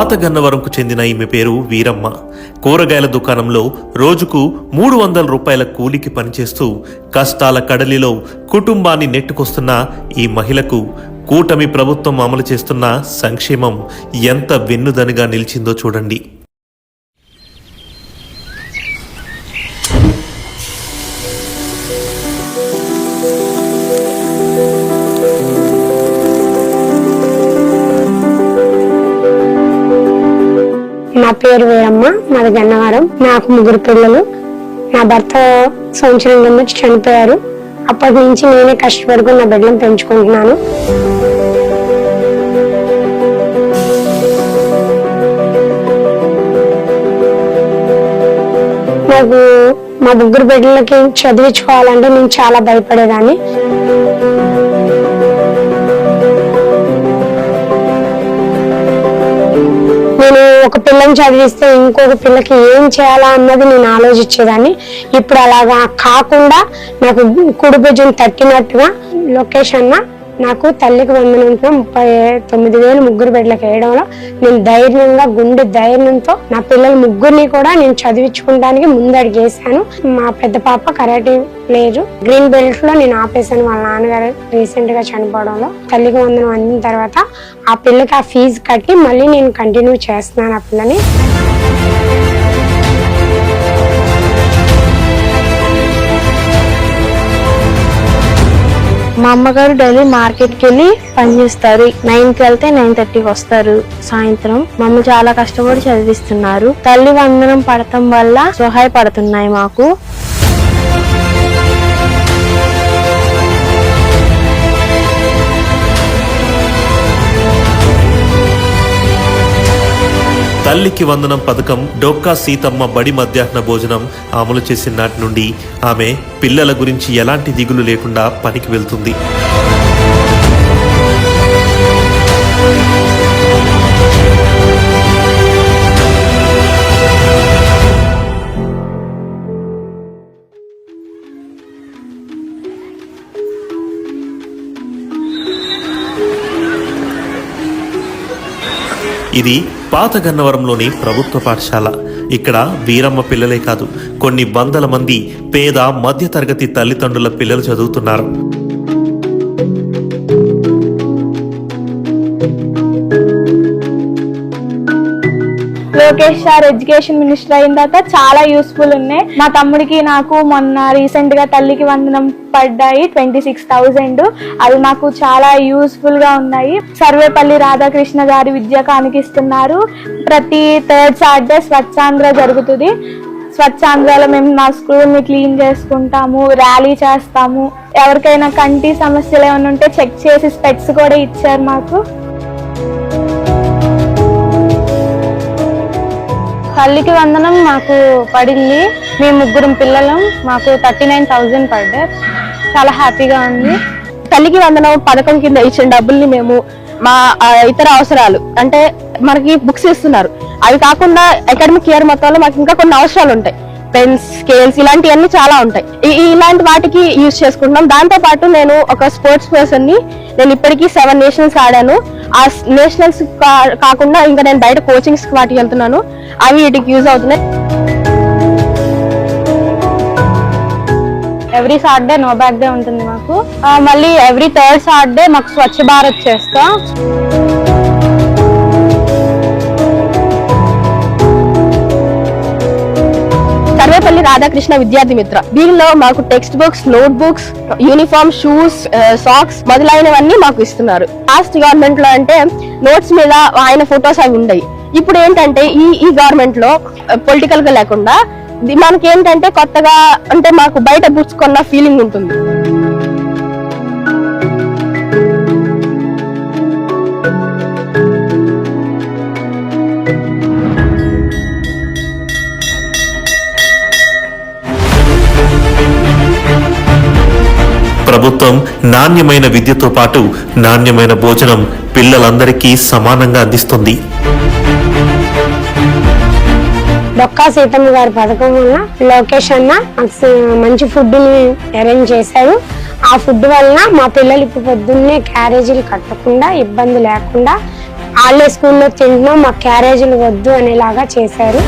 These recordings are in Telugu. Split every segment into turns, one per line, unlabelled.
పాత గన్నవరంకు చెందిన ఈమె పేరు వీరమ్మ. కూరగాయల దుకాణంలో రోజుకు మూడు వందల రూపాయల కూలికి పనిచేస్తూ కష్టాల కడలిలో కుటుంబాన్ని నెట్టుకొస్తున్న ఈ మహిళకు కూటమి ప్రభుత్వం అమలు చేస్తున్న సంక్షేమం ఎంత వెన్నుదనిగా నిలిచిందో చూడండి.
పేరు వీరమ్మ మాది గన్నవరం. నాకు ముగ్గురు పిల్లలు. నా భర్త సంవత్సరం కింద చనిపోయారు. అప్పటి నుంచి నేనే కష్టపడుకుని నా బిడ్డలను పెంచుకుంటున్నాను. నాకు మా ముగ్గురు బిడ్డలకి చదివించుకోవాలంటే నేను చాలా భయపడేదాన్ని. పిల్లని చదివిస్తే ఇంకొక పిల్లకి ఏం చేయాలా అన్నది నేను ఆలోచించేదాన్ని. ఇప్పుడు అలాగా కాకుండా నాకు కుడి భుజం తట్టినట్టుగా లొకేషన్ నాకు తల్లికి వందనంతో ముప్పై తొమ్మిది వేలు ముగ్గురు బిడ్డలకు వేయడంలో నేను ధైర్యంగా గుండె ధైర్యంతో నా పిల్లల ముగ్గురిని కూడా నేను చదివించుకోవడానికి ముందడిగేశాను మా పెద్ద పాప కరాటే లేదు. గ్రీన్ బెల్ట్లో నేను ఆపేశాను వాళ్ళ నాన్నగారు రీసెంట్గా చనిపోవడంలో. తల్లికి వందనం అందిన తర్వాత ఆ పిల్లకి ఆ ఫీజు కట్టి మళ్ళీ నేను కంటిన్యూ చేస్తున్నాను ఆ పిల్లని.
మా అమ్మగారు డైలీ మార్కెట్కి వెళ్ళి పనిచేస్తారు నైన్కి వెళ్తే నైన్ థర్టీకి వస్తారు సాయంత్రం. మా అమ్మ చాలా కష్టపడి చదివిస్తున్నారు. తల్లి వందనం పడటం వల్ల సహాయపడుతున్నాయి మాకు.
తల్లికి వందనం పథకం డొక్కా సీతమ్మ బడి మధ్యాహ్న భోజనం అమలు చేసిన నాటి నుండి ఆమె పిల్లల గురించి ఎలాంటి దిగులు లేకుండా పనికి వెళ్తుంది. ఇది పాత గన్నవరంలోని ప్రభుత్వ పాఠశాల. ఇక్కడ వీరమ్మ పిల్లలే కాదు కొన్ని వందల మంది పేద మధ్యతరగతి తల్లిదండ్రుల పిల్లలు చదువుతున్నారు.
లోకేష్ సార్ ఎడ్యుకేషన్ మినిస్టర్ అయిన తర్వాత చాలా యూస్ఫుల్ ఉన్నాయి. మా తమ్ముడికి నాకు మొన్న రీసెంట్గా తల్లికి వందనం పడ్డాయి ట్వంటీ సిక్స్ థౌజండ్ అవి మాకు చాలా యూస్ఫుల్గా ఉన్నాయి. సర్వేపల్లి రాధాకృష్ణ గారి విద్య కానికిస్తున్నారు. ప్రతి థర్డ్ సాటర్డే స్వచ్ఛాంధ్ర జరుగుతుంది. స్వచ్ఛాంధ్రలో మేము మా స్కూల్ని క్లీన్ చేసుకుంటాము ర్యాలీ చేస్తాము. ఎవరికైనా కంటి సమస్యలు ఏమైనా ఉంటే చెక్ చేసి స్పెట్స్ కూడా ఇచ్చారు మాకు. తల్లికి వందనం మాకు పడింది. మేము ముగ్గురం పిల్లలం. మాకు థర్టీ నైన్ థౌజండ్ పడ్డా చాలా హ్యాపీగా ఉంది.
తల్లికి వందనం పథకం కింద ఇచ్చిన డబ్బుల్ని మేము మా ఇతర అవసరాలు అంటే మనకి బుక్స్ ఇస్తున్నారు. అవి కాకుండా అకాడమిక్ ఇయర్ మొత్తంలో మాకు ఇంకా కొన్ని అవసరాలు ఉంటాయి. పెన్స్ స్కేల్స్ ఇలాంటివన్నీ చాలా ఉంటాయి. ఇలాంటి వాటికి యూజ్ చేసుకుంటున్నాం. దాంతో పాటు నేను ఒక స్పోర్ట్స్ పర్సన్ని నేను ఇప్పటికీ సెవెన్ నేషన్స్ ఆడాను. ఆ నేషనల్స్ కాకుండా ఇంకా నేను బయట కోచింగ్స్ వాటికి వెళ్తున్నాను. అవి వీటికి యూజ్ అవుతున్నాయి.
Every Saturday no bag day ఉంటుంది మాకు. మళ్ళీ ఎవ్రీ థర్డ్ సాటర్డే మాకు స్వచ్ఛ భారత్ చేస్తాం.
సర్వేపల్లి రాధాకృష్ణ విద్యార్థి మిత్ర. దీనిలో మాకు text books note books uniform shoes socks మొదలైనవన్నీ మాకు ఇస్తున్నారు. లాస్ట్ గవర్నమెంట్లో అంటే నోట్స్ మీద ఆయన ఫొటోస్ అవి ఉండయి ఇప్పుడు ఏంటంటే ఈ ఈ గవర్నమెంట్లో uh, పొలిటికల్గా లేకుండా మనకి ఏంటంటే కొత్తగా అంటే మాకు బయట బుక్స్ కొన్న ఫీలింగ్ ఉంటుంది.
ప్రభుత్వం నాణ్యమైన విద్యతో పాటు నాణ్యమైన భోజనం పిల్లలందరికీ సమానంగా అందిస్తుంది.
డొక్కా సీతమ్మ గారి పథకం వల్ల లోకేష్ అన్న మంచి ఫుడ్ని అరేంజ్ చేశారు. ఆ ఫుడ్ వలన మా పిల్లలు ఇప్పుడు పొద్దున్నే క్యారేజీలు కట్టకుండా ఇబ్బంది లేకుండా వాళ్ళే స్కూల్లో తింటున్నాం మా క్యారేజీలు వద్దు అనేలాగా చేశారు.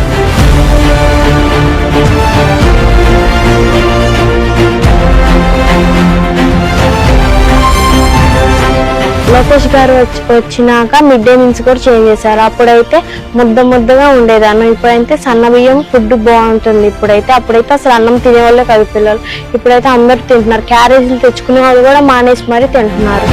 లోకేష్ గారు వచ్చి వచ్చినాక మిడ్ డే మీల్స్ కూడా చేంజ్ చేశారు. అప్పుడైతే ముద్ద ముద్దగా ఉండేదాన్ని ఇప్పుడైతే సన్న బియ్యం ఫుడ్ బాగుంటుంది. ఇప్పుడైతే అప్పుడైతే అసలు అన్నం తినేవాళ్ళే కాదు పిల్లలు. ఇప్పుడైతే అందరూ తింటున్నారు. క్యారేజీలు తెచ్చుకునే వాళ్ళు కూడా మానేసి మరీ తింటున్నారు.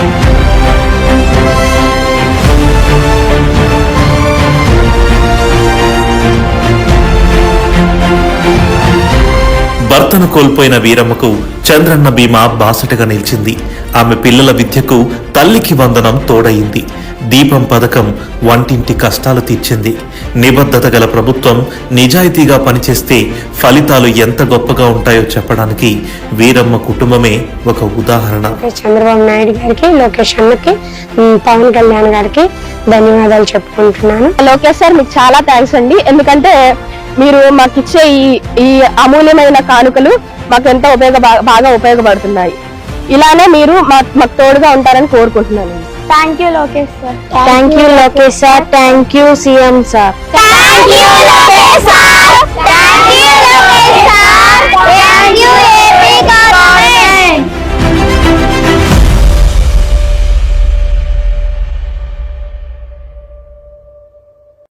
భర్తను కోల్పోయిన వీరమ్మకు చంద్రన్న బీమా బాసటగా నిలిచింది. ఆమె పిల్లల విద్యకు తల్లికి వందనం తోడయింది. దీపం పథకం వంటింటి కష్టాలు తీర్చింది. నిబద్ధత గల ప్రభుత్వం నిజాయితీగా పనిచేస్తే ఫలితాలు ఎంత గొప్పగా ఉంటాయో చెప్పడానికి వీరమ్మ కుటుంబమే ఒక ఉదాహరణ.
చంద్రబాబు నాయుడు గారికి లోకేష్ అన్నకి ఉమ్, పవన్ కళ్యాణ్ గారికి ధన్యవాదాలు చెప్పుకుంటున్నాను.
లోకేష్ సార్ మీకు చాలా థ్యాంక్స్ అండి. ఎందుకంటే మీరు మాకు ఇచ్చే ఈ ఈ అమూల్యమైన కానుకలు మాకు ఎంతో ఉపయోగ బాగా ఉపయోగపడుతున్నాయి. ఇలానే మీరు మాకు తోడుగా ఉంటారని కోరుకుంటున్నాను.
Thank you Lokesh sir
thank you Lokesh sir thank you CM sir
thank you Lokesh sir